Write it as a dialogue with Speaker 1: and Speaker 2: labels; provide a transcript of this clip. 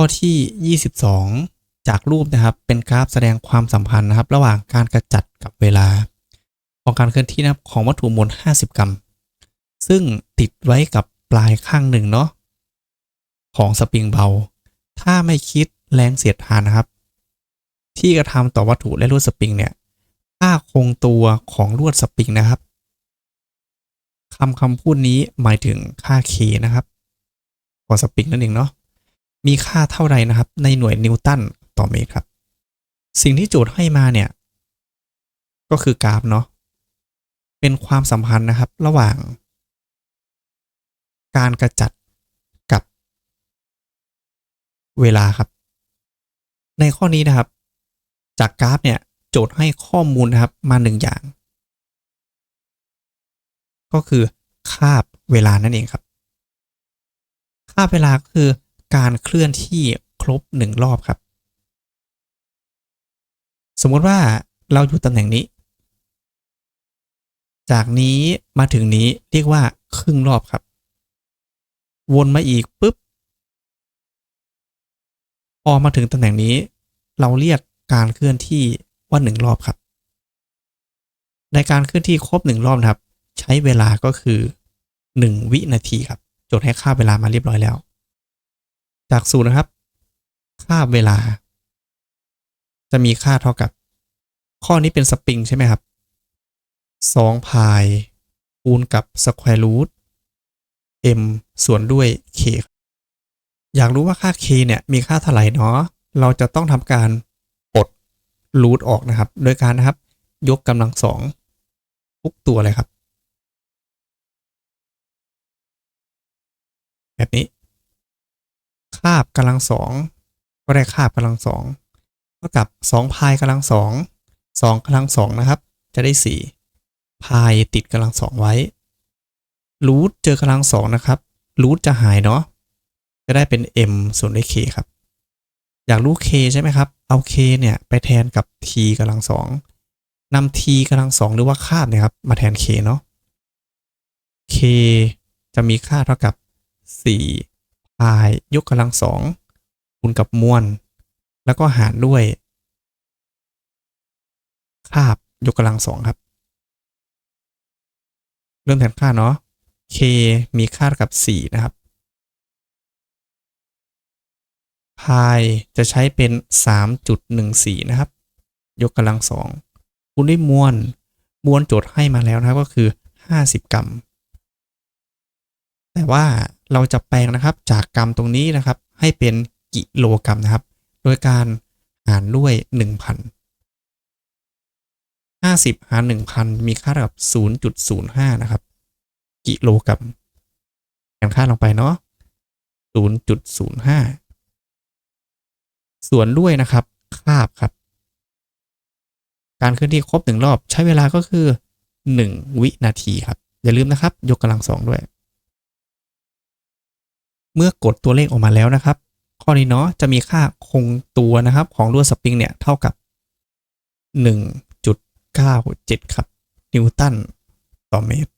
Speaker 1: ข้อที่ 22 จากรูปนะครับ เป็นกราฟแสดงความสัมพันธ์นะครับ ระหว่างการกระจัดกับเวลา ของการเคลื่อนที่นะครับของวัตถุมวล 50 กรัม ซึ่งติดไว้กับปลายข้างหนึ่งเนาะของสปริงเบา ถ้าไม่คิดแรงเสียดทานนะครับ ที่กระทำต่อวัตถุและลวดสปริงเนี่ยค่าคงตัวของลวดสปริงนะครับคำคำพูดนี้หมายถึงค่า k นะครับของสปริงนั่นเองเนาะ มีค่าเท่าไรนะครับ ในหน่วยนิวตันต่อเมตรครับ สิ่งที่โจทย์ให้มาเนี่ย ก็คือกราฟเนาะเป็นความสัมพันธ์นะครับระหว่าง การกระจัดกับ เวลาครับ ในข้อนี้นะครับ จากกราฟเนี่ยโจทย์ให้ข้อมูลนะครับมาหนึ่งอย่าง ก็คือคาบเวลานั่นเองครับ คาบเวลาคือ การเคลื่อนที่ครบหนึ่งรอบครับ สมมติว่าเราอยู่ตำแหน่งนี้ จากนี้มาถึงนี้เรียกว่าครึ่งรอบครับ วนมาอีกปุ๊บพอมาถึงตำแหน่งนี้ เราเรียกการเคลื่อนที่ว่าหนึ่งรอบครับ ในการเคลื่อนที่ครบหนึ่งรอบนะครับ ใช้เวลาก็คือ 1 วินาทีครับจทย์ให้ค่าเวลามาเรียบร้อยแล้ว จากสูตรนะครับ ค่าเวลา จะมีค่าเท่ากับ ข้อนี้เป็นสปริงใช่ไหมครับ2พายคูณกับสแควร์รูท m ส่วนด้วย k อยากรู้ว่าค่า k เนี่ยมีค่าเท่าไหร่เนาะเราจะต้องทำการปลดรูทออกนะครับ โดยการนะครับ ยกกำลังสองทุกตัวเลยครับ แบบนี้าบกำลังสองก็ได้คาบกำลังสองเท่ากับ2พายกำลังสอง2กำลังสองนะครับ จะได้4พายติดกำลังสองไว้รูทเจอกำลังสองนะครับรูทจะหายเนาะจะได้เป็น m ส่วนด้วย k ครับ อยากรู้ k ใช่ไหมครับ เอา k เนี่ยไปแทนกับ t กำลังสองนำ t กำลังสองหรือว่าคาบเนี่ยครับมาแทน k เนาะ k จะมีค่าเท่ากับ4 พายยกกำลังสองคูณกับมวล แล้วก็หารด้วย คาบยกกำลังสองครับ เริ่มแทนค่าเนาะ k มีค่าเท่ากับ 4 นะครับพายจะใช้เป็น 3.14 นะครับ ยกกำลังสองคูณด้วยมวล มวลโจทย์ให้มาแล้วนะครับก็คือ 50 กรัม แต่ว่า เราจะแปลงนะครับจากกรัมตรงนี้นะครับ ให้เป็นกิโลกรัมนะครับ โดยการหารด้วย 1,000 50 หาร 1,000 มีค่าเท่ากับ 0.05 นะครับ กิโลกรัมแทนค่าลงไปเนาะ 0.05 ส่วนด้วยนะครับ คาบครับ การเคลื่อนที่ครบหนึ่งรอบใช้เวลาก็คือ 1 วินาทีครับ อย่าลืมนะครับ ยกกำลังสองด้วย เมื่อกดตัวเลขออกมาแล้วนะครับ ข้อนี้เนาะจะมีค่าคงตัวนะครับของลวดสปริงเนี่ยเท่ากับ 1.97 ครับ นิวตันต่อเมตร